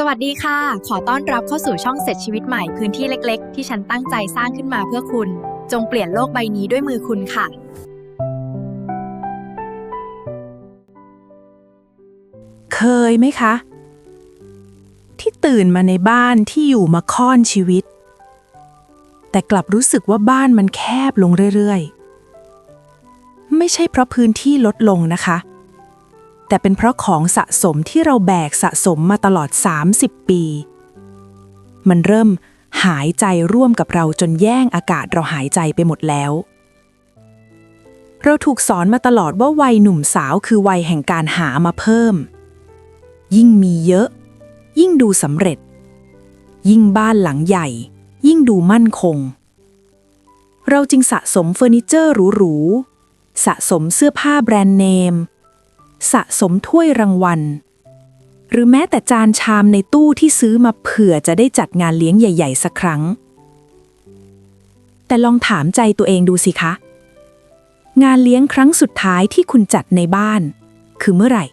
สวัสดีค่ะ ขอต้อนรับเข้าสู่ช่องเสร็จชีวิตใหม่พื้นที่เล็กๆ ที่ฉันตั้งใจสร้างขึ้นมาเพื่อคุณ จงเปลี่ยนโลกใบนี้ด้วยมือคุณค่ะ เคยไหมคะ ที่ตื่นมาในบ้านที่อยู่มาค่อนชีวิต แต่กลับรู้สึกว่าบ้านมันแคบลงเรื่อยๆ ไม่ใช่เพราะพื้นที่ลดลงนะคะ แต่เป็นเพราะของสะสมที่เราแบกสะสมมาตลอด 30 ปี มันเริ่มหายใจร่วมกับเราจนแย่งอากาศเราหายใจไปหมดแล้ว เราถูกสอนมาตลอดว่าวัยหนุ่มสาวคือวัยแห่งการหามาเพิ่ม ยิ่งมีเยอะ ยิ่งดูสำเร็จ ยิ่งบ้านหลังใหญ่ ยิ่งดูมั่นคง เราจึงสะสมเฟอร์นิเจอร์หรูๆสะสมเสื้อผ้าแบรนด์เนม สะสมถ้วยรางวัล หรือแม้แต่จานชามในตู้ที่ซื้อมาเผื่อจะได้จัดงานเลี้ยงใหญ่ ๆ สักครั้ง แต่ลองถามใจตัวเองดูสิคะ งานเลี้ยงครั้งสุดท้ายที่คุณจัดในบ้าน คือเมื่อไหร่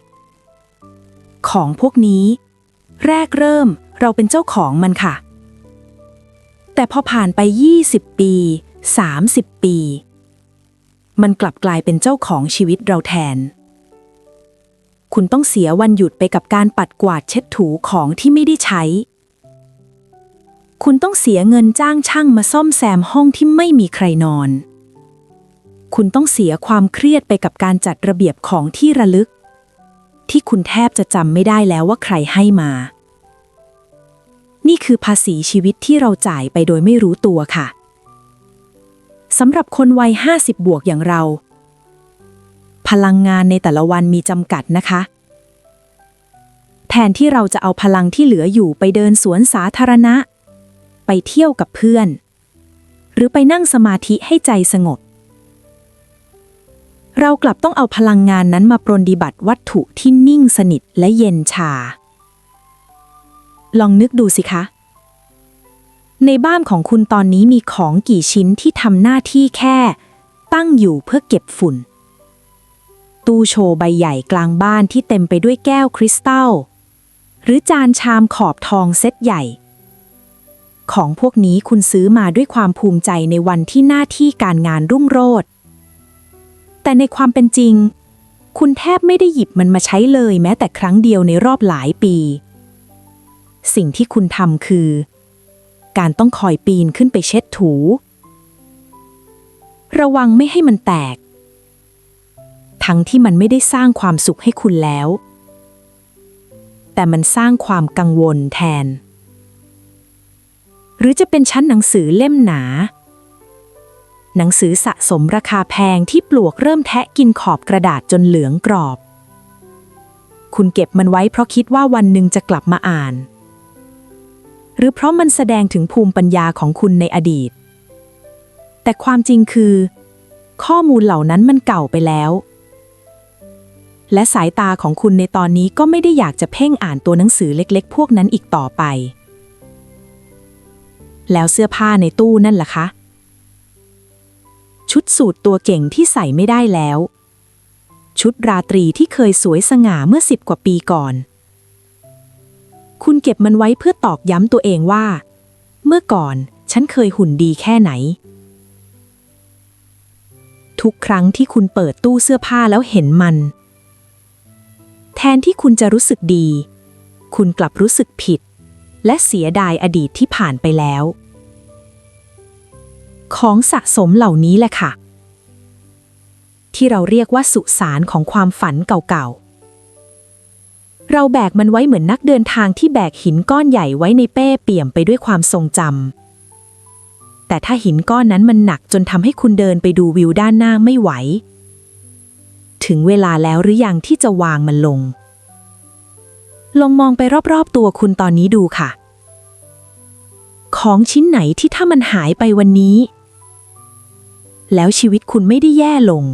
ของพวกนี้ แรกเริ่มเราเป็นเจ้าของมันค่ะ แต่พอผ่านไป 20 ปี 30 ปี มันกลับกลายเป็นเจ้าของชีวิตเราแทน คุณต้องเสียวันหยุดไปกับการปัดกวาดเช็ดถูของที่ไม่ได้ใช้ คุณต้องเสียเงินจ้างช่างมาซ่อมแซมห้องที่ไม่มีใครนอน คุณต้องเสียความเครียดไปกับการจัดระเบียบของที่ระลึก ที่คุณแทบจะจำไม่ได้แล้วว่าใครให้มา นี่คือภาษีชีวิตที่เราจ่ายไปโดยไม่รู้ตัวค่ะสำหรับคนวัย 50 บวกอย่างเรา พลังงานในแต่ละวันมีจำกัดนะคะ แทนที่เราจะเอาพลังที่เหลืออยู่ไปเดินสวนสาธารณะ ไปเที่ยวกับเพื่อน หรือไปนั่งสมาธิให้ใจสงบ เรากลับต้องเอาพลังงานนั้นมาปรนดิบัติวัตถุที่นิ่งสนิทและเย็นชา ลองนึกดูสิคะในบ้านของคุณตอนนี้มีของกี่ชิ้นที่ทำหน้าที่แค่ ตั้งอยู่เพื่อเก็บฝุ่น ตู้โชว์ใบใหญ่กลางบ้านที่เต็มไปด้วยแก้วคริสตัล หรือจานชามขอบทองเซตใหญ่ ของพวกนี้คุณซื้อมาด้วยความภูมิใจในวันที่หน้าที่การงานรุ่งโรจน์แต่ในความเป็นจริง คุณแทบไม่ได้หยิบมันมาใช้เลยแม้แต่ครั้งเดียวในรอบหลายปี สิ่งที่คุณทำคือ การต้องคอยปีนขึ้นไปเช็ดถู ระวังไม่ให้มันแตก ทั้งที่มันไม่ได้สร้างความสุขให้คุณแล้ว แต่มันสร้างความกังวลแทน หรือจะเป็นชั้นหนังสือเล่มหนา หนังสือสะสมราคาแพงที่ปลวกเริ่มแทะกินขอบกระดาษจนเหลืองกรอบ คุณเก็บมันไว้เพราะคิดว่าวันหนึ่งจะกลับมาอ่าน หรือเพราะมันแสดงถึงภูมิปัญญาของคุณในอดีต แต่ความจริงคือข้อมูลเหล่านั้นมันเก่าไปแล้ว และสายตาของคุณในตอนนี้ก็ไม่ได้อยากจะเพ่งอ่านตัวหนังสือเล็กๆ พวกนั้นอีกต่อไป แล้วเสื้อผ้าในตู้นั่นล่ะคะ ชุดสูทตัวเก่งที่ใส่ไม่ได้แล้ว ชุดราตรีที่เคยสวยสง่าเมื่อสิบกว่าปีก่อน คุณเก็บมันไว้เพื่อตอกย้ำตัวเองว่า เมื่อก่อนฉันเคยหุ่นดีแค่ไหนทุกครั้งที่คุณเปิดตู้เสื้อผ้าแล้วเห็นมัน แทนที่คุณจะรู้สึกดี คุณกลับรู้สึกผิด และเสียดายอดีตที่ผ่านไปแล้ว ของสะสมเหล่านี้แหละค่ะ ที่เราเรียกว่าสุสานของความฝันเก่าๆ เราแบกมันไว้เหมือนนักเดินทางที่แบกหินก้อนใหญ่ไว้ในเป้เปี่ยมไปด้วยความทรงจำแต่ถ้าหินก้อนนั้นมันหนักจนทำให้คุณเดินไปดูวิวด้านหน้าไม่ไหว ถึงเวลาแล้วหรือยังที่จะวางมันลง ลองมองไปรอบๆตัวคุณตอนนี้ดูค่ะ ของชิ้นไหนที่ถ้ามันหายไปวันนี้ แล้วชีวิตคุณไม่ได้แย่ลง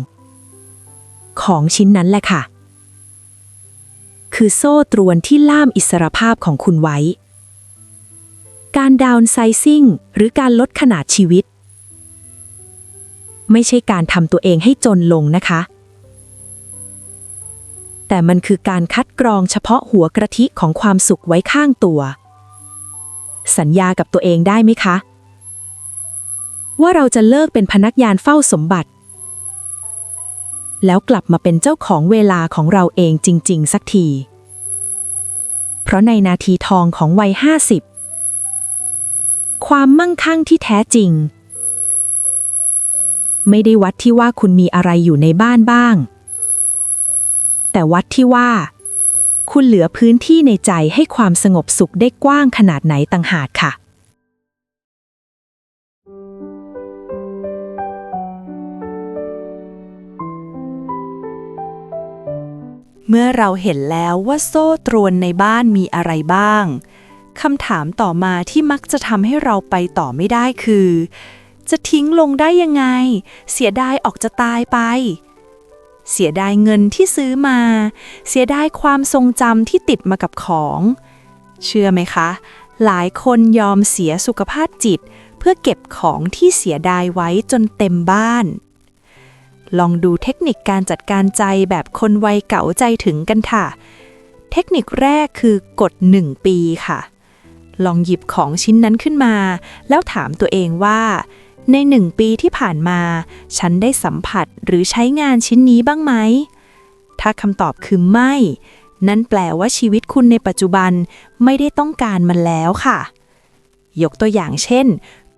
ของชิ้นนั้นแหละค่ะ คือโซ่ตรวนที่ล่ามอิสรภาพของคุณไว้ การดาวน์ไซซิ่งหรือการลดขนาดชีวิตไม่ใช่การทำตัวเองให้จนลงนะคะ แต่มันคือการคัดกรองเฉพาะหัวกระทิของความสุขไว้ข้างตัว สัญญากับตัวเองได้ไหมคะ ว่าเราจะเลิกเป็นพนักงานเฝ้าสมบัติ แล้วกลับมาเป็นเจ้าของเวลาของเราเองจริง ๆ สักที เพราะในนาทีทองของวัยห้าสิบความมั่งคั่งที่แท้จริง ไม่ได้วัดที่ว่าคุณมีอะไรอยู่ในบ้านบ้าง แต่วัดที่ว่า คุณเหลือพื้นที่ในใจให้ความสงบสุขได้กว้างขนาดไหนต่างหากค่ะ เมื่อเราเห็นแล้วว่าโซ่ตรวนในบ้านมีอะไรบ้างคำถามต่อมาที่มักจะทำให้เราไปต่อไม่ได้คือ จะทิ้งลงได้ยังไง เสียดายออกจะตายไป เสียดายเงินที่ซื้อมา เสียดายความทรงจำที่ติดมากับของ เชื่อไหมคะ หลายคนยอมเสียสุขภาพจิต เพื่อเก็บของที่เสียดายไว้จนเต็มบ้าน ลองดูเทคนิคการจัดการใจแบบคนวัยเก่าใจถึงกันค่ะ เทคนิคแรกคือกด 1 ปีค่ะ ลองหยิบของชิ้นนั้นขึ้นมา แล้วถามตัวเองว่า ในหนึ่งปีที่ผ่านมา ฉันได้สัมผัสหรือใช้งานชิ้นนี้บ้างไหม ถ้าคำตอบคือไม่ นั่นแปลว่าชีวิตคุณในปัจจุบันไม่ได้ต้องการมันแล้วค่ะ ยกตัวอย่างเช่น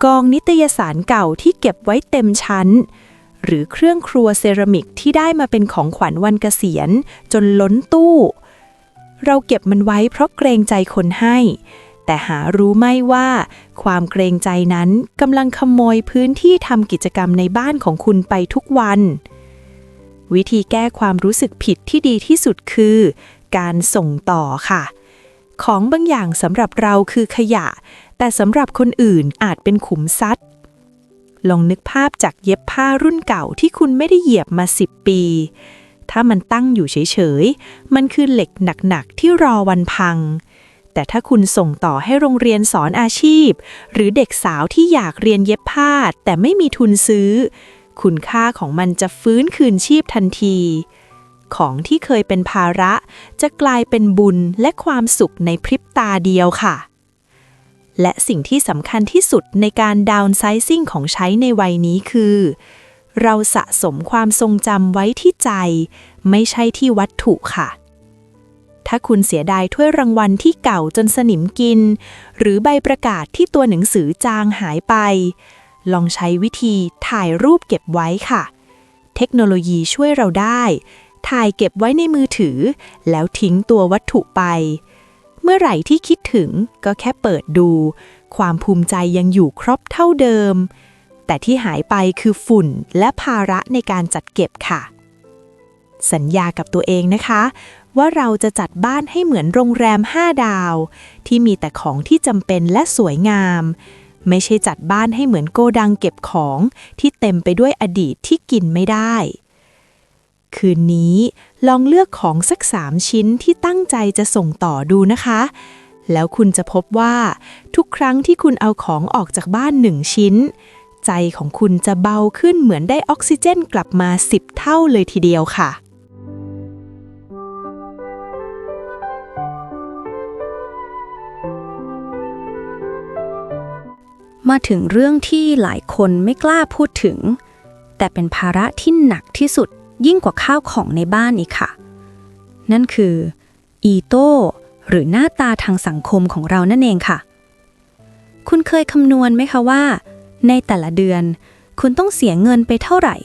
กองนิตยสารเก่าที่เก็บไว้เต็มชั้น หรือเครื่องครัวเซรามิกที่ได้มาเป็นของขวัญวันเกษียณ จนล้นตู้ เราเก็บมันไว้เพราะเกรงใจคนให้ แต่หารู้ไม่ว่า ความเกรงใจนั้นกำลังขโมยพื้นที่ทำกิจกรรมในบ้านของคุณไปทุกวัน วิธีแก้ความรู้สึกผิดที่ดีที่สุดคือ การส่งต่อค่ะ ของบางอย่างสำหรับเราคือขยะ แต่สำหรับคนอื่นอาจเป็นขุมทรัพย์ลองนึกภาพจากเย็บผ้ารุ่นเก่าที่คุณไม่ได้เหยียบมา10ปี ถ้ามันตั้งอยู่เฉยๆ มันคือเหล็กหนักๆ ที่รอวันพัง แต่ถ้าคุณส่งต่อให้โรงเรียนสอนอาชีพ หรือเด็กสาวที่อยากเรียนเย็บผ้า แต่ไม่มีทุนซื้อ คุณค่าของมันจะฟื้นคืนชีพทันที ของที่เคยเป็นภาระ จะกลายเป็นบุญและความสุขในพริบตาเดียวค่ะ และสิ่งที่สำคัญที่สุดในการดาวน์ไซซิ่งของใช้ในวัยนี้คือ เราสะสมความทรงจำไว้ที่ใจ ไม่ใช่ที่วัตถุค่ะ ถ้าคุณเสียดายถ้วยรางวัลที่เก่าจนสนิมกิน หรือใบประกาศที่ตัวหนังสือจางหายไป ลองใช้วิธีถ่ายรูปเก็บไว้ค่ะ เทคโนโลยีช่วยเราได้ ถ่ายเก็บไว้ในมือถือ แล้วทิ้งตัววัตถุไป เมื่อไหร่ที่คิดถึงก็แค่เปิดดู ความภูมิใจยังอยู่ครบเท่าเดิม แต่ที่หายไปคือฝุ่นและภาระในการจัดเก็บค่ะ สัญญากับตัวเองนะคะ ว่าเราจะจัดบ้านให้เหมือนโรงแรม 5 ดาว ที่มีแต่ของที่จำเป็นและสวยงาม ไม่ใช่จัดบ้านให้เหมือนโกดังเก็บของที่เต็มไปด้วยอดีตที่กินไม่ได้ คืนนี้ลองเลือกของสักสามชิ้นที่ตั้งใจจะส่งต่อดูนะคะ แล้วคุณจะพบว่าทุกครั้งที่คุณเอาของออกจากบ้านหนึ่งชิ้นใจของคุณจะเบาขึ้นเหมือนได้ออกซิเจนกลับมา 10 เท่าเลยทีเดียวค่ะ มาถึงเรื่องที่หลายคนไม่กล้าพูดถึง แต่เป็นภาระที่หนักที่สุดยิ่งกว่าข้าวของในบ้านอีกค่ะ นั่นคือ อีโต้หรือหน้าตาทางสังคมของเรานั่นเองค่ะ คุณเคยคำนวณไหมคะว่า ในแต่ละเดือน คุณต้องเสียเงินไปเท่าไหร่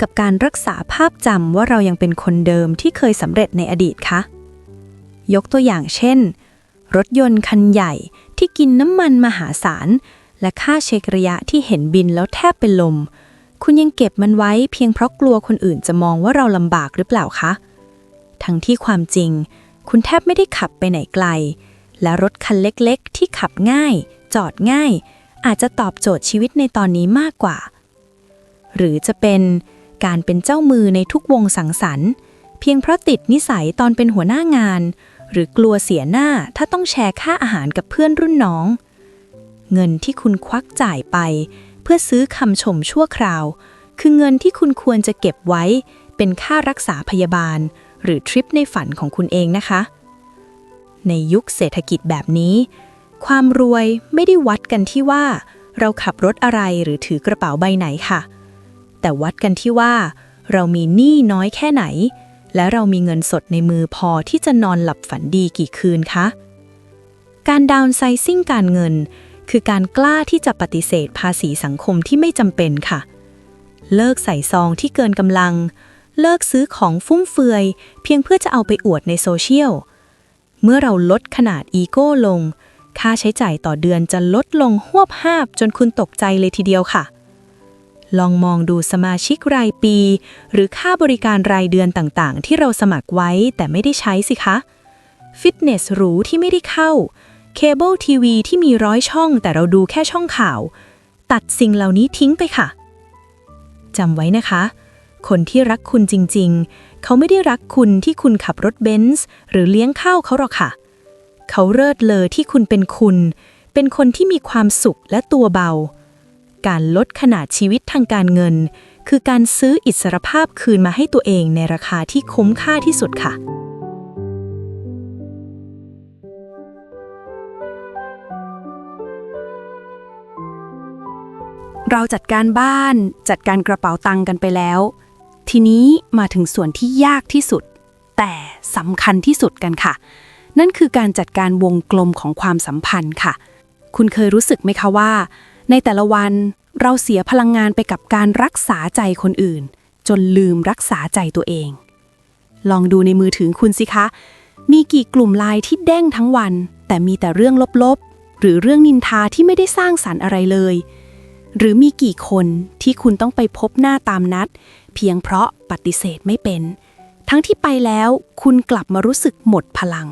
กับการรักษาภาพจำว่าเรายังเป็นคนเดิมที่เคยสำเร็จในอดีตคะยกตัวอย่างเช่น รถยนต์คันใหญ่ที่กินน้ำมันมหาศาล และค่าเช็คระยะที่เห็นบินแล้วแทบเป็นลม คุณยังเก็บมันไว้เพียงเพราะกลัวคนอื่นจะมองว่าเราลำบากหรือเปล่าคะ ทั้งที่ความจริง คุณแทบไม่ได้ขับไปไหนไกล และรถคันเล็กๆ ที่ขับง่าย จอดง่าย อาจจะตอบโจทย์ชีวิตในตอนนี้มากกว่า หรือจะเป็นการเป็นเจ้ามือในทุกวงสังสรรค์ เพียงเพราะติดนิสัยตอนเป็นหัวหน้างาน หรือกลัวเสียหน้าถ้าต้องแชร์ค่าอาหารกับเพื่อนรุ่นน้อง เงินที่คุณควักจ่ายไป เพื่อซื้อคำชมชั่วคราว คือเงินที่คุณควรจะเก็บไว้ เป็นค่ารักษาพยาบาล หรือทริปในฝันของคุณเองนะคะ ในยุคเศรษฐกิจแบบนี้ ความรวยไม่ได้วัดกันที่ว่า เราขับรถอะไรหรือถือกระเป๋าใบไหนค่ะ แต่วัดกันที่ว่า เรามีหนี้น้อยแค่ไหน และเรามีเงินสดในมือพอที่จะนอนหลับฝันดีกี่คืนคะการดาวน์ไซซิ่งการเงิน คือการกล้าที่จะปฏิเสธภาษีสังคมที่ไม่จำเป็นค่ะ เลิกใส่ซองที่เกินกำลัง เลิกซื้อของฟุ่มเฟือย เพียงเพื่อจะเอาไปอวดในโซเชียล เมื่อเราลดขนาดอีโก้ลง ค่าใช้จ่ายต่อเดือนจะลดลงหวบหาบจนคุณตกใจเลยทีเดียวค่ะ ลองมองดูสมาชิกรายปี หรือค่าบริการรายเดือนต่างๆ ที่เราสมัครไว้แต่ไม่ได้ใช้สิคะ ฟิตเนสหรูที่ไม่ได้เข้า เคเบิลทีวีที่มีร้อยช่องแต่เราดูแค่ช่องข่าว ตัดสิ่งเหล่านี้ทิ้งไปค่ะจำไว้นะคะ คนที่รักคุณจริงๆ เขาไม่ได้รักคุณที่คุณขับรถเบนซ์หรือเลี้ยงข้าวเขาหรอกค่ะ เขาเลิศเลอที่คุณเป็นคุณ เป็นคนที่มีความสุขและตัวเบา การลดขนาดชีวิตทางการเงิน คือการซื้ออิสรภาพคืนมาให้ตัวเองในราคาที่คุ้มค่าที่สุดค่ะ เราจัดการบ้านจัดการกระเป๋าตังกันไปแล้ว ทีนี้มาถึงส่วนที่ยากที่สุด แต่สำคัญที่สุดกันค่ะ นั่นคือการจัดการวงกลมของความสัมพันธ์ค่ะ คุณเคยรู้สึกไหมคะว่า ในแต่ละวันเราเสียพลังงานไปกับการรักษาใจคนอื่น จนลืมรักษาใจตัวเอง ลองดูในมือถือคุณสิคะ มีกี่กลุ่มไลน์ที่เด้งทั้งวัน แต่มีแต่เรื่องลบๆ หรือเรื่องนินทาที่ไม่ได้สร้างสรรค์อะไรเลย หรือมีกี่คนที่คุณต้องไปพบหน้าตามนัด เพียงเพราะปฏิเสธไม่เป็น ทั้งที่ไปแล้วคุณกลับมารู้สึกหมดพลัง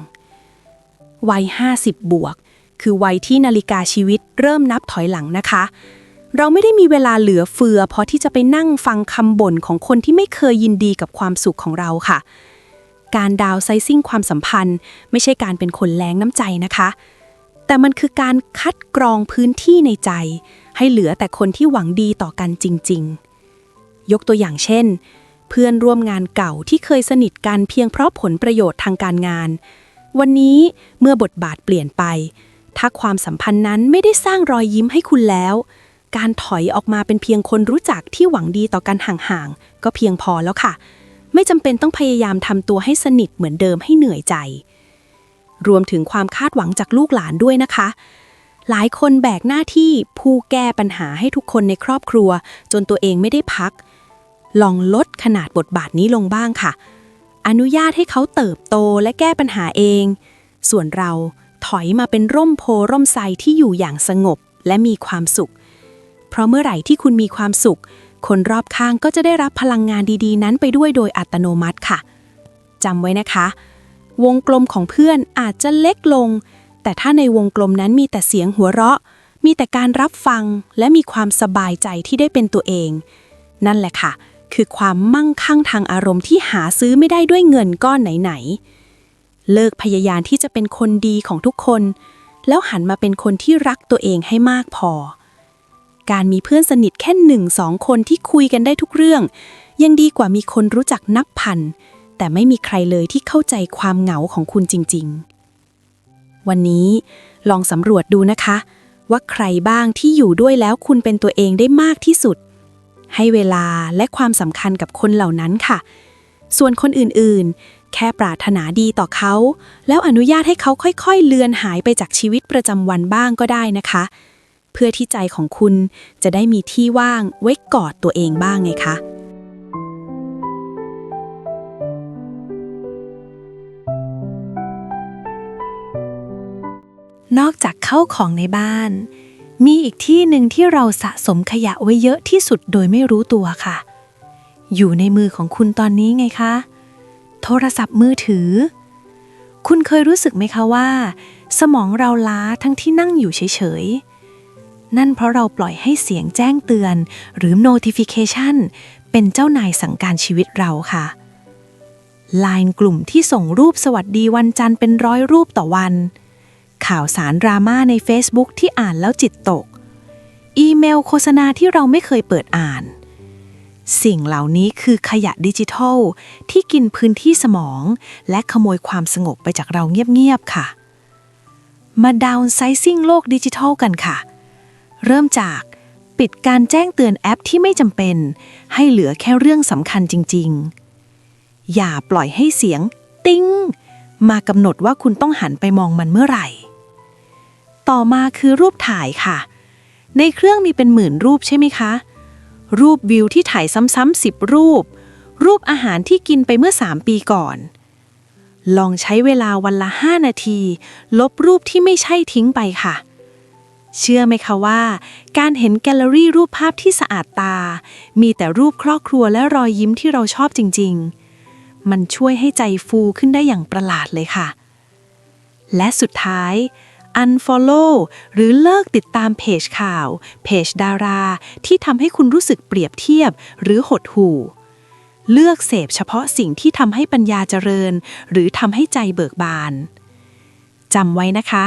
วัย 50 บวก คือวัยที่นาฬิกาชีวิตเริ่มนับถอยหลังนะคะ เราไม่ได้มีเวลาเหลือเฟือพอที่จะไปนั่งฟังคำบ่นของคนที่ไม่เคยยินดีกับความสุขของเราค่ะ การดาวน์ไซซิ่งความสัมพันธ์ ไม่ใช่การเป็นคนแรงน้ำใจนะคะ แต่มันคือการคัดกรองพื้นที่ในใจ ให้เหลือแต่คนที่หวังดีต่อกันจริง ๆ ยกตัวอย่างเช่น เพื่อนร่วมงานเก่าที่เคยสนิทกันเพียงเพราะผลประโยชน์ทางการงาน วันนี้เมื่อบทบาทเปลี่ยนไป ถ้าความสัมพันธ์นั้นไม่ได้สร้างรอยยิ้มให้คุณแล้ว การถอยออกมาเป็นเพียงคนรู้จักที่หวังดีต่อกันห่างๆก็เพียงพอแล้วค่ะ ไม่จำเป็นต้องพยายามทำตัวให้สนิทเหมือนเดิมให้เหนื่อยใจ รวมถึงความคาดหวังจากลูกหลานด้วยนะคะ หลายคนแบกหน้าที่ผู้แก้ปัญหาให้ทุกคนในครอบครัว จนตัวเองไม่ได้พัก ลองลดขนาดบทบาทนี้ลงบ้างค่ะ อนุญาตให้เขาเติบโตและแก้ปัญหาเอง ส่วนเราถอยมาเป็นร่มโพร่มไทรที่อยู่อย่างสงบและมีความสุข เพราะเมื่อไหร่ที่คุณมีความสุข คนรอบข้างก็จะได้รับพลังงานดีๆ นั้นไปด้วยโดยอัตโนมัติค่ะจำไว้นะคะ วงกลมของเพื่อนอาจจะเล็กลง แต่ถ้าในวงกลมนั้นมีแต่เสียงหัวเราะ มีแต่การรับฟังและมีความสบายใจที่ได้เป็นตัวเอง นั่นแหละค่ะ คือความมั่งคั่งทางอารมณ์ที่หาซื้อไม่ได้ด้วยเงินก้อนไหนๆ เลิกพยายามที่จะเป็นคนดีของทุกคน แล้วหันมาเป็นคนที่รักตัวเองให้มากพอ การมีเพื่อนสนิทแค่หนึ่งสองคนที่คุยกันได้ทุกเรื่อง ยังดีกว่ามีคนรู้จักนับพันแต่ไม่มีใครเลยที่เข้าใจความเหงาของคุณจริง ๆ วันนี้ลองสำรวจดูนะคะ ว่าใครบ้างที่อยู่ด้วยแล้วคุณเป็นตัวเองได้มากที่สุด ให้เวลาและความสำคัญกับคนเหล่านั้นค่ะ ส่วนคนอื่นๆ แค่ปรารถนาดีต่อเขา แล้วอนุญาตให้เขาค่อยๆ เลือนหายไปจากชีวิตประจำวันบ้างก็ได้นะคะ เพื่อที่ใจของคุณจะได้มีที่ว่างไว้กอดตัวเองบ้างไงคะ นอกจากเข้าของในบ้าน มีอีกที่หนึ่งที่เราสะสมขยะไว้เยอะที่สุดโดยไม่รู้ตัวค่ะ อยู่ในมือของคุณตอนนี้ไงคะ โทรศัพท์มือถือ คุณเคยรู้สึกไหมคะว่า สมองเราล้าทั้งที่นั่งอยู่เฉยๆ นั่นเพราะเราปล่อยให้เสียงแจ้งเตือน หรือ notification เป็นเจ้านายสั่งการชีวิตเราค่ะไลน์กลุ่มที่ส่งรูปสวัสดีวันจันทร์เป็นร้อยรูปต่อวัน ข่าวสารดราม่าใน Facebook ที่อ่านแล้วจิตตก อีเมลโฆษณาที่เราไม่เคยเปิดอ่าน สิ่งเหล่านี้คือขยะดิจิทัล ที่กินพื้นที่สมอง และขโมยความสงบไปจากเราเงียบๆค่ะ มาดาวน์ไซซิ่งโลกดิจิทัลกันค่ะ เริ่มจากปิดการแจ้งเตือนแอปที่ไม่จำเป็น ให้เหลือแค่เรื่องสำคัญจริง ๆ อย่าปล่อยให้เสียง ติ้งมากำหนดว่าคุณต้องหันไปมองมันเมื่อไหร่ ต่อมาคือรูปถ่ายค่ะ ในเครื่องมีเป็นหมื่นรูปใช่ไหมคะ รูปวิวที่ถ่ายซ้ำๆสิบรูป รูปอาหารที่กินไปเมื่อ 3 ปีก่อน ลองใช้เวลาวันละ 5 นาที ลบรูปที่ไม่ใช่ทิ้งไปค่ะ เชื่อไหมคะว่า การเห็นแกลเลอรี่รูปภาพที่สะอาดตา มีแต่รูปครอบครัวและรอยยิ้มที่เราชอบจริง ๆ มันช่วยให้ใจฟูขึ้นได้อย่างประหลาดเลยค่ะ และสุดท้าย unfollow หรือเลิกติดตามเพจข่าว เพจดารา ที่ทำให้คุณรู้สึกเปรียบเทียบ หรือหดหู่ เลือกเสพเฉพาะสิ่งที่ทำให้ปัญญาเจริญ หรือทำให้ใจเบิกบานจำไว้นะคะ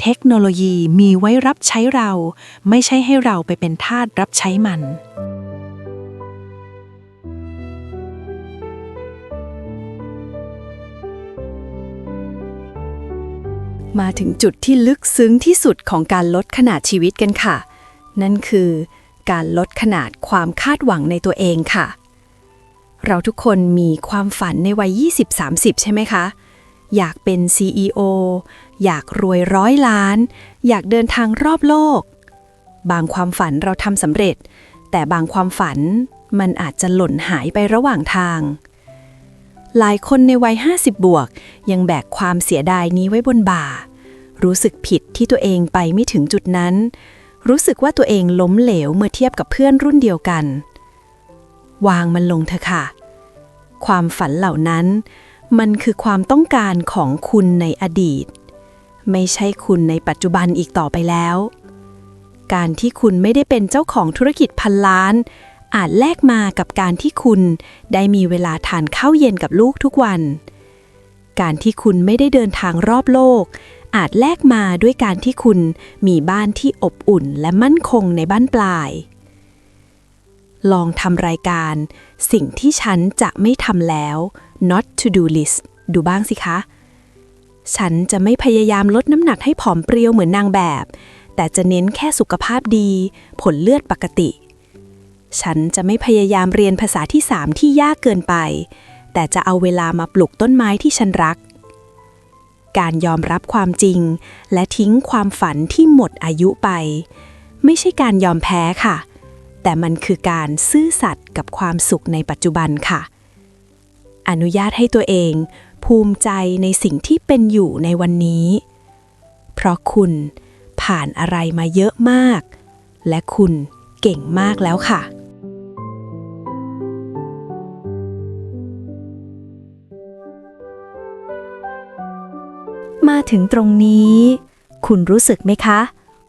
เทคโนโลยีมีไว้รับใช้เรา ไม่ใช่ให้เราไปเป็นทาสรับใช้มัน มาถึงจุดที่ลึกซึ้งที่สุดของการลดขนาดชีวิตกันค่ะ นั่นคือการลดขนาดความคาดหวังในตัวเองค่ะ เราทุกคนมีความฝันในวัย 20-30 ใช่ไหมคะ อยากเป็น CEO อยากรวยร้อยล้าน อยากเดินทางรอบโลก บางความฝันเราทำสำเร็จ แต่บางความฝันมันอาจจะหล่นหายไประหว่างทาง หลายคนในวัย 50 บวก ยังแบกความเสียดายนี้ไว้บนบ่า รู้สึกผิดที่ตัวเองไปไม่ถึงจุดนั้น รู้สึกว่าตัวเองล้มเหลวเมื่อเทียบกับเพื่อนรุ่นเดียวกัน วางมันลงเถอะค่ะ ความฝันเหล่านั้น มันคือความต้องการของคุณในอดีต ไม่ใช่คุณในปัจจุบันอีกต่อไปแล้ว การที่คุณไม่ได้เป็นเจ้าของธุรกิจพันล้าน อาจแลกมากับการที่คุณได้มีเวลาทานข้าวเย็นกับลูกทุกวัน การที่คุณไม่ได้เดินทางรอบโลก อาจแลกมาด้วยการที่คุณมีบ้านที่อบอุ่นและมั่นคงในบ้านปลาย ลองทำรายการ สิ่งที่ฉันจะไม่ทำแล้ว not to do list ดูบ้างสิคะ ฉันจะไม่พยายามลดน้ำหนักให้ผอมเปรี้ยวเหมือนนางแบบ แต่จะเน้นแค่สุขภาพดี ผลเลือดปกติ ฉันจะไม่พยายามเรียนภาษาที่สามที่ยากเกินไป แต่จะเอาเวลามาปลูกต้นไม้ที่ฉันรัก การยอมรับความจริง และทิ้งความฝันที่หมดอายุไป ไม่ใช่การยอมแพ้ค่ะ แต่มันคือการซื่อสัตย์กับความสุขในปัจจุบันค่ะ อนุญาตให้ตัวเอง ภูมิใจในสิ่งที่เป็นอยู่ในวันนี้ เพราะคุณผ่านอะไรมาเยอะมาก และคุณเก่งมากแล้วค่ะ ถึงตรงนี้ คุณรู้สึกไหมคะ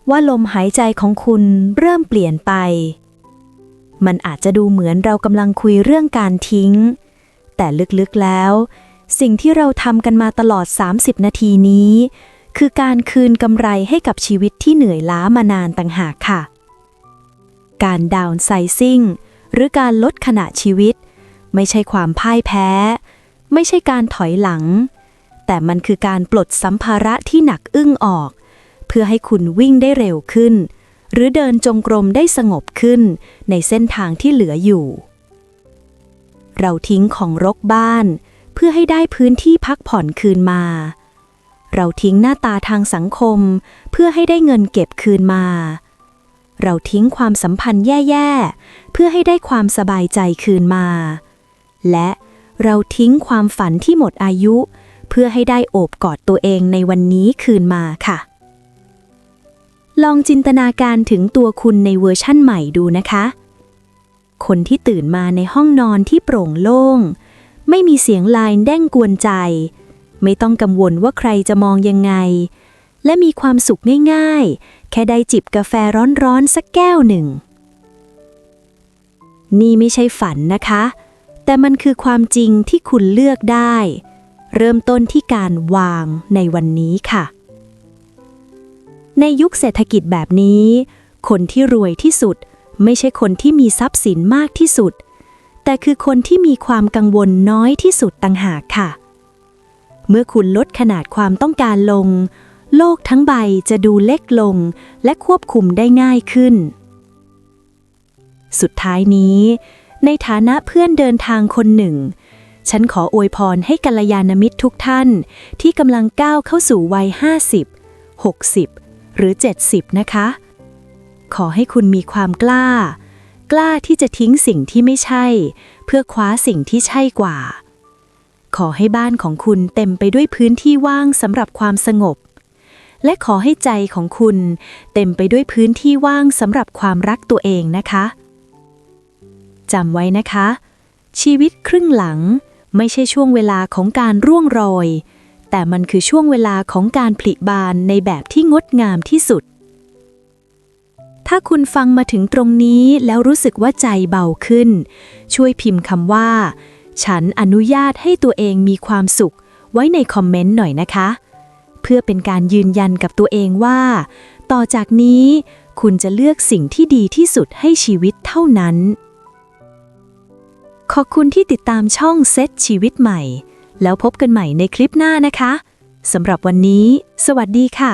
ว่าลมหายใจของคุณเริ่มเปลี่ยนไป มันอาจจะดูเหมือนเรากำลังคุยเรื่องการทิ้ง แต่ลึกๆแล้ว สิ่งที่เราทำกันมาตลอด 30 นาทีนี้ คือการคืนกำไรให้กับชีวิตที่เหนื่อยล้ามานานต่างหากค่ะ การดาวน์ไซซิ่งหรือการลดขนาดชีวิต ไม่ใช่ความพ่ายแพ้ ไม่ใช่การถอยหลัง แต่มันคือการปลดสัมภาระที่หนักอึ้งออก เพื่อให้คุณวิ่งได้เร็วขึ้น หรือเดินจงกรมได้สงบขึ้น ในเส้นทางที่เหลืออยู่ เราทิ้งของรกบ้าน เพื่อให้ได้พื้นที่พักผ่อนคืนมา เราทิ้งหน้าตาทางสังคม เพื่อให้ได้เงินเก็บคืนมา เราทิ้งความสัมพันธ์แย่ๆ เพื่อให้ได้ความสบายใจคืนมา และเราทิ้งความฝันที่หมดอายุเเพื่อให้ได้โอบกอดตัวเองในวันนี้คืนมาค่ะ ลองจินตนาการถึงตัวคุณในเวอร์ชั่นใหม่ดูนะคะ คนที่ตื่นมาในห้องนอนที่โปร่งโล่ง ไม่มีเสียงไลน์แด้งกวนใจ ไม่ต้องกังวลว่าใครจะมองยังไง และมีความสุขง่ายๆ แค่ได้จิบกาแฟร้อนๆสักแก้วหนึ่ง นี่ไม่ใช่ฝันนะคะแต่มันคือความจริงที่คุณเลือกได้ เริ่มต้นที่การวางในวันนี้ค่ะ ในยุคเศรษฐกิจแบบนี้ คนที่รวยที่สุด ไม่ใช่คนที่มีทรัพย์สินมากที่สุด แต่คือคนที่มีความกังวลน้อยที่สุดต่างหากค่ะ เมื่อคุณลดขนาดความต้องการลง โลกทั้งใบจะดูเล็กลง และควบคุมได้ง่ายขึ้น สุดท้ายนี้ ในฐานะเพื่อนเดินทางคนหนึ่ง ฉันขออวยพรให้กัลยาณมิตรทุกท่าน ที่กำลังก้าวเข้าสู่วัย 50 60 หรือ 70 นะคะ ขอให้คุณมีความกล้า กล้าที่จะทิ้งสิ่งที่ไม่ใช่ เพื่อคว้าสิ่งที่ใช่กว่า ขอให้บ้านของคุณเต็มไปด้วยพื้นที่ว่างสำหรับความสงบ และขอให้ใจของคุณเต็มไปด้วยพื้นที่ว่างสำหรับความรักตัวเองนะคะจำไว้นะคะ ชีวิตครึ่งหลัง ไม่ใช่ช่วงเวลาของการร่วงโรย แต่มันคือช่วงเวลาของการผลิบานในแบบที่งดงามที่สุด ถ้าคุณฟังมาถึงตรงนี้แล้วรู้สึกว่าใจเบาขึ้น ช่วยพิมพ์คำว่า ฉันอนุญาตให้ตัวเองมีความสุข ไว้ในคอมเมนต์หน่อยนะคะ เพื่อเป็นการยืนยันกับตัวเองว่า ต่อจากนี้คุณจะเลือกสิ่งที่ดีที่สุดให้ชีวิตเท่านั้น ขอบคุณที่ติดตามช่องเซตชีวิตใหม่ แล้วพบกันใหม่ในคลิปหน้านะคะสำหรับวันนี้ สวัสดีค่ะ